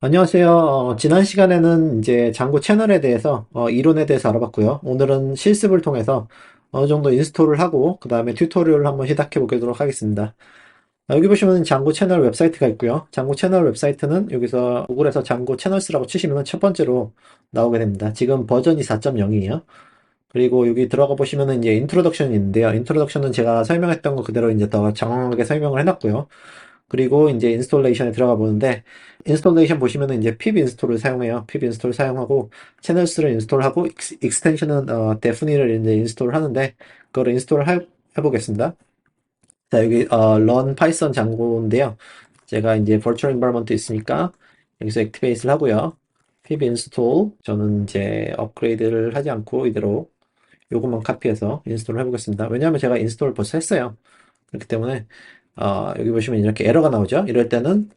안녕하세요. 어, 지난 시간에는 이제 장고 채널에 대해서 어, 이론에 대해서 알아봤고요. 오늘은 실습을 통해서 어느 정도 인스톨을 하고 그 다음에 튜토리얼을 한번 시작해 보도록 하겠습니다. 아, 여기 보시면 장고 채널 웹사이트가 있고요. 장고 채널 웹사이트는 여기서 구글에서 장고 채널스라고 치시면 첫 번째로 나오게 됩니다. 지금 버전이 4.0이에요. 그리고 여기 들어가 보시면은 이제 인트로덕션이 있는데요. 인트로덕션은 제가 설명했던 거 그대로 이제 더 장황하게 설명을 해놨고요. 그리고 이제 인스톨레이션에 들어가 보는데 인스톨레이션 보시면은 이제 pip 인스톨을 사용해요. pip 인스톨 사용하고 채널스를 인스톨하고 익스텐션은 어, 데프니를 이제 인스톨을 하는데 그거를 인스톨을 해, 해보겠습니다. 자 여기 어, run python 장고인데요. 제가 이제 virtual 있으니까 여기서 액티베이트를 하고요. pip install 저는 이제 업그레이드를 하지 않고 이대로 요것만 카피해서 인스톨을 해보겠습니다. 왜냐하면 제가 인스톨을 벌써 했어요. 그렇기 때문에 어, 여기 보시면 이렇게 에러가 나오죠. 이럴 때는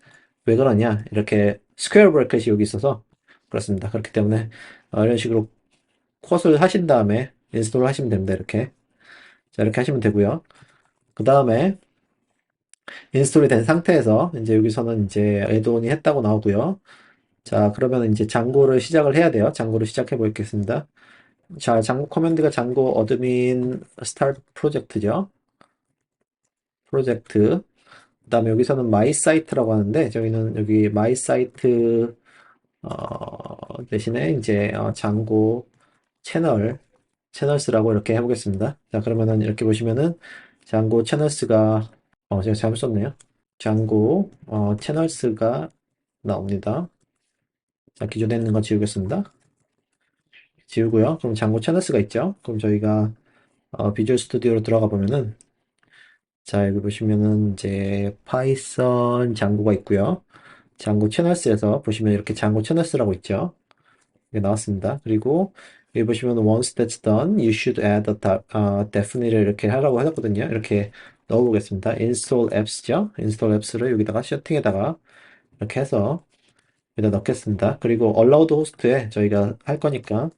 왜 그러냐 이렇게 스퀘어 브래켓이 여기 있어서 그렇습니다. 그렇기 때문에 어, 이런 식으로 컷을 하신 다음에 인스톨을 하시면 됩니다. 이렇게 자 이렇게 하시면 되고요. 그 다음에 인스톨이 된 상태에서 이제 여기서는 이제 애드온이 했다고 나오고요. 자 그러면 이제 장고를 시작을 해야 돼요. 장고를 시작해 보겠습니다. 자 장고 커맨드가 장고 어드민 스타트 프로젝트죠. 프로젝트 그 다음에 여기서는 마이 사이트라고 하는데 저희는 여기 마이 사이트 어, 대신에 이제 어, 장고 채널 채널스라고 이렇게 해보겠습니다. 자 그러면은 이렇게 보시면은 장고 채널스가 어 제가 잘못 썼네요. 장고 어, 채널스가 나옵니다. 자 기존에 있는 거 지우겠습니다. 지우고요. 그럼 장고 채널스가 있죠. 그럼 저희가 어, 비주얼 스튜디오로 들어가 보면은 자 여기 보시면은 이제 파이썬 장고가 있고요. 장고 채널스에서 보시면 이렇게 장고 채널스라고 있죠. 이게 나왔습니다. 그리고 여기 보시면 once that's done, you should add a da- 아, definite를 이렇게 하라고 해놨거든요. 이렇게 넣어보겠습니다. install apps죠. install apps를 여기다가 셔팅에다가 이렇게 해서 여기다 넣겠습니다. 그리고 allowed host에 저희가 할 거니까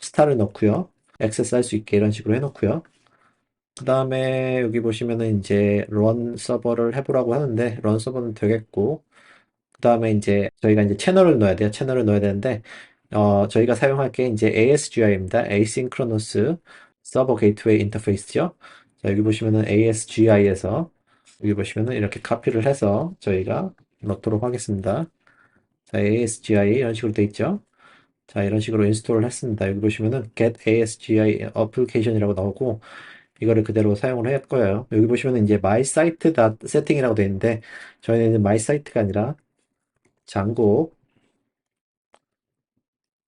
스타를 넣고요. 액세스 할 수 있게 이런 식으로 해놓고요. 그 다음에 여기 보시면은 이제 run 서버를 해보라고 하는데 run 서버는 되겠고 그 다음에 이제 저희가 이제 채널을 넣어야 돼요. 채널을 넣어야 되는데 어, 저희가 사용할 게 이제 ASGI입니다. Asynchronous Server Gateway Interface죠. 자, 여기 보시면은 ASGI에서 여기 보시면은 이렇게 카피를 해서 저희가 넣도록 하겠습니다. 자, ASGI 이런 식으로 돼 있죠. 자, 이런 식으로 인스톨을 했습니다. 여기 보시면은 get ASGI application이라고 나오고 이거를 그대로 사용을 할 거예요. 여기 보시면은 이제 my site setting이라고 되어 있는데 저희는 my site가 아니라 장고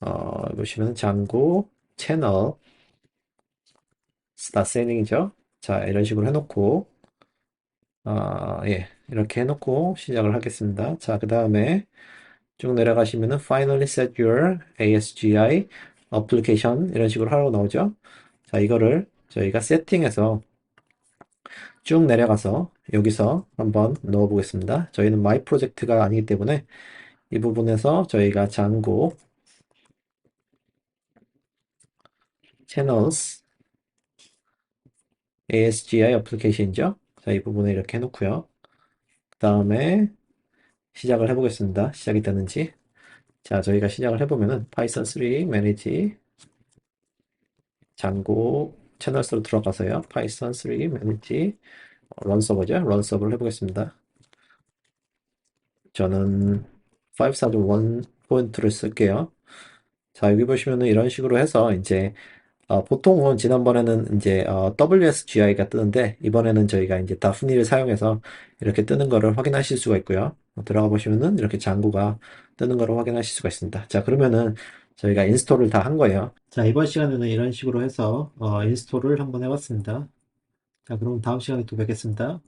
어, 보시면 장고 채널 스타 세팅이죠. 자, 이런 식으로 해놓고 아, 예, 이렇게 해놓고 시작을 하겠습니다. 자, 그 다음에 쭉 내려가시면은 finally set your ASGI application 이런 식으로 하라고 나오죠. 자, 이거를 저희가 세팅해서 쭉 내려가서 여기서 한번 넣어 보겠습니다. 저희는 my 프로젝트가 아니기 때문에 이 부분에서 저희가 장고 channels ASGI 애플리케이션이죠. 자, 이 부분을 이렇게 해놓고요. 그 다음에 시작을 해보겠습니다. 시작이 되는지. 자, 저희가 시작을 해보면은 파이썬 3 manage 장고 채널스로 들어가서요. 파이썬 3 manage 런 서버죠. 런 서버를 해보겠습니다. 저는 5.1 포인트를 쓸게요. 자, 여기 보시면은 이런 식으로 해서 이제 어, 보통은 지난번에는 이제 어, WSGI가 뜨는데 이번에는 저희가 이제 다프니를 사용해서 이렇게 뜨는 거를 확인하실 수가 있고요. 어, 들어가 보시면은 이렇게 장구가 뜨는 거를 확인하실 수가 있습니다. 자, 그러면은 저희가 인스톨을 다 한 거예요. 자, 이번 시간에는 이런 식으로 해서 어, 인스톨을 한번 해봤습니다. 자, 그럼 다음 시간에 또 뵙겠습니다.